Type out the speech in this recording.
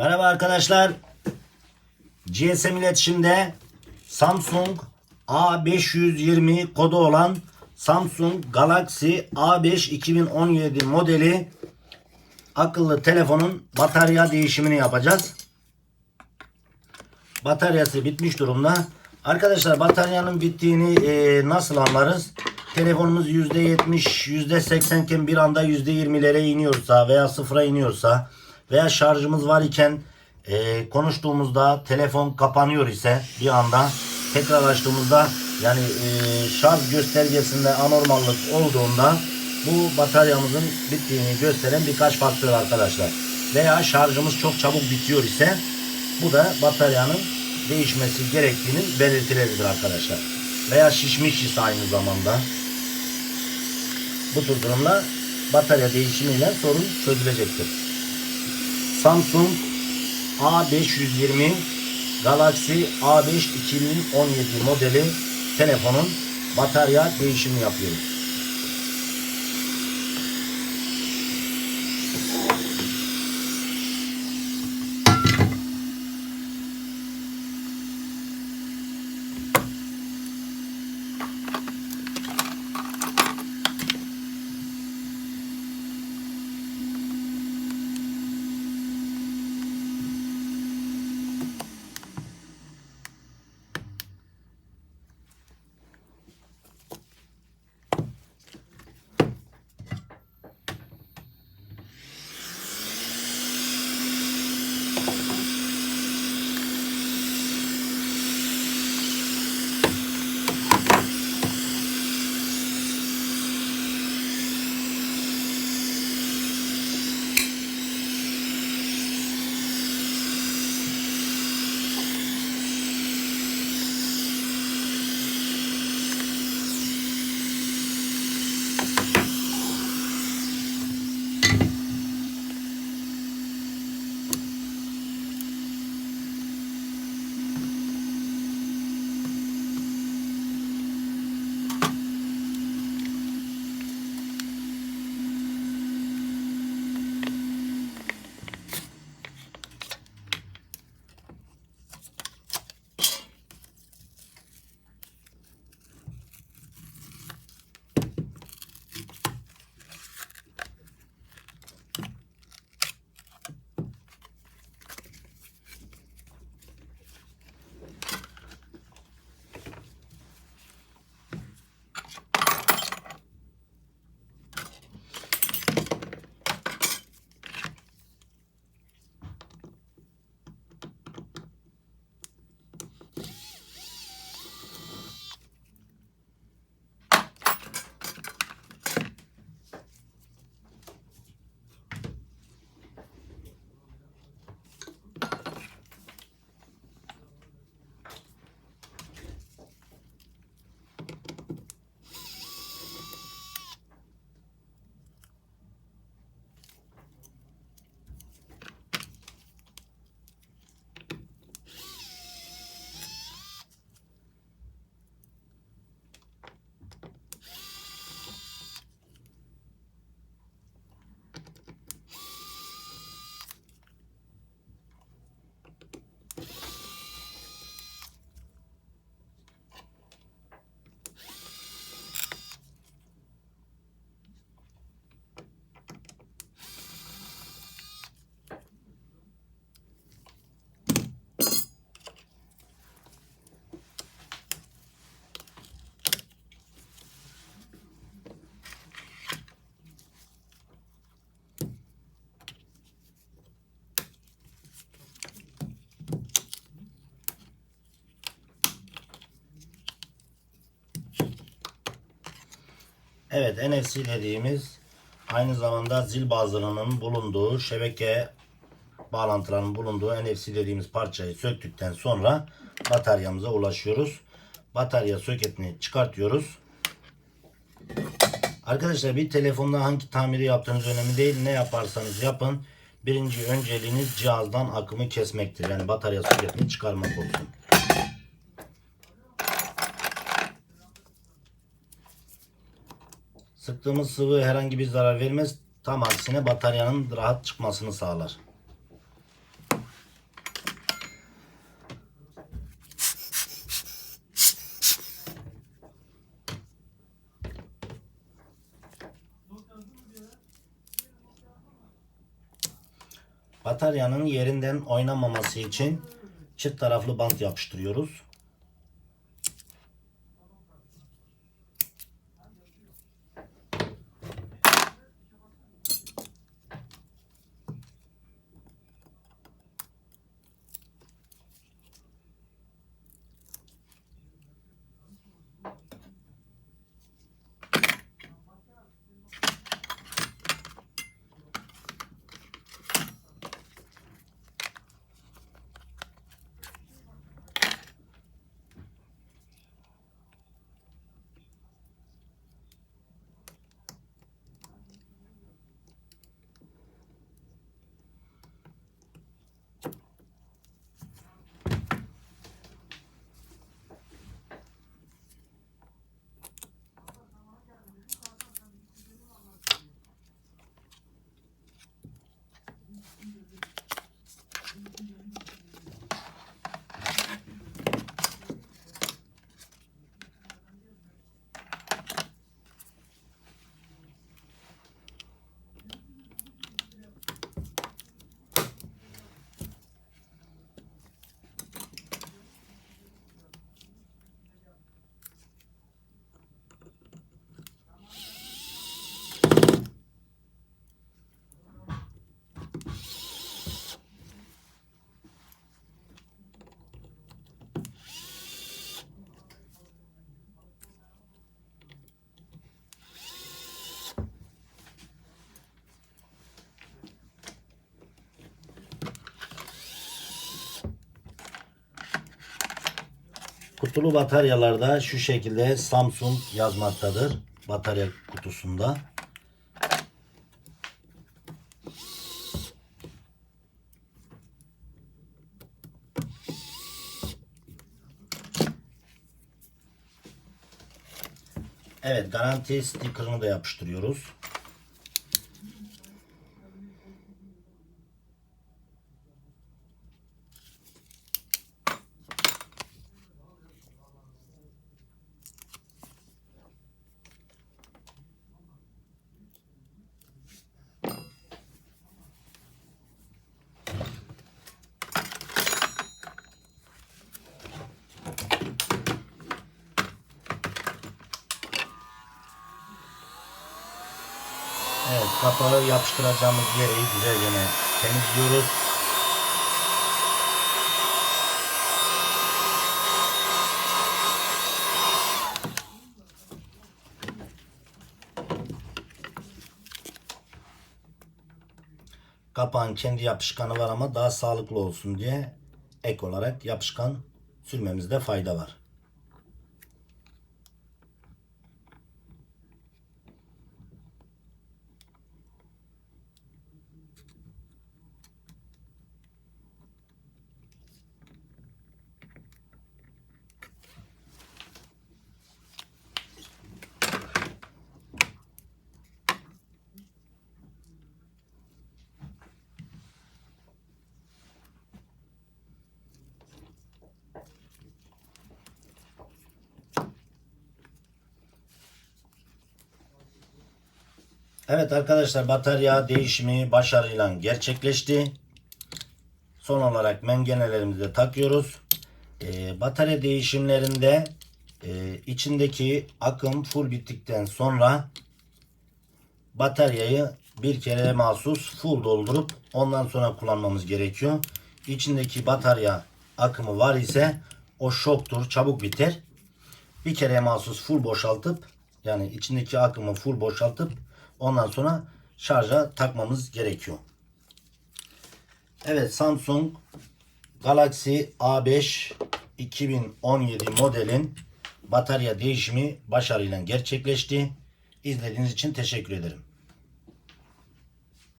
Merhaba arkadaşlar. GSM iletişimde Samsung A520 kodu olan Samsung Galaxy A5 2017 modeli akıllı telefonun batarya değişimini yapacağız. Bataryası bitmiş durumda. Arkadaşlar bataryanın bittiğini e, nasıl anlarız? Telefonumuz %70, %80 iken bir anda %20'lere iniyorsa veya sıfıra iniyorsa veya şarjımız var iken e, konuştuğumuzda telefon kapanıyor ise bir anda tekrar açtığımızda yani e, şarj göstergesinde anormallık olduğunda bu bataryamızın bittiğini gösteren birkaç faktör arkadaşlar. Veya şarjımız çok çabuk bitiyor ise bu da bataryanın değişmesi gerektiğinin belirtileridir arkadaşlar. Veya şişmiş ise aynı zamanda. Bu tür durumda batarya değişimiyle sorun çözülecektir. Samsung A520 Galaxy A5 2017 modeli telefonun batarya değişimi yapıyoruz. Evet NFC dediğimiz aynı zamanda zil bazılarının bulunduğu şebeke bağlantılarının bulunduğu NFC dediğimiz parçayı söktükten sonra bataryamıza ulaşıyoruz. Batarya soketini çıkartıyoruz. Arkadaşlar bir telefonda hangi tamiri yaptığınız önemli değil. Ne yaparsanız yapın. Birinci önceliğiniz cihazdan akımı kesmektir. Yani batarya soketini çıkarmak olsun. Sıktığımız sıvı herhangi bir zarar vermez. Tam aksine bataryanın rahat çıkmasını sağlar. Bataryanın yerinden oynamaması için çift taraflı bant yapıştırıyoruz. Kutulu bataryalarda şu şekilde Samsung yazmaktadır. Batarya kutusunda. Evet garanti sticker'ını da yapıştırıyoruz. Evet kapağı yapıştıracağımız yeri güzelce temizliyoruz. Kapağın kendi yapışkanı var ama daha sağlıklı olsun diye ek olarak yapışkan sürmemizde fayda var. Evet arkadaşlar batarya değişimi başarıyla gerçekleşti. Son olarak mengenelerimizi de takıyoruz. Ee, batarya değişimlerinde e, içindeki akım full bittikten sonra bataryayı bir kere mahsus full doldurup ondan sonra kullanmamız gerekiyor. İçindeki batarya akımı var ise o şoktur çabuk biter. Bir kere mahsus full boşaltıp yani içindeki akımı full boşaltıp ondan sonra şarja takmamız gerekiyor. Evet Samsung Galaxy A5 2017 modelin batarya değişimi başarıyla gerçekleşti. İzlediğiniz için teşekkür ederim.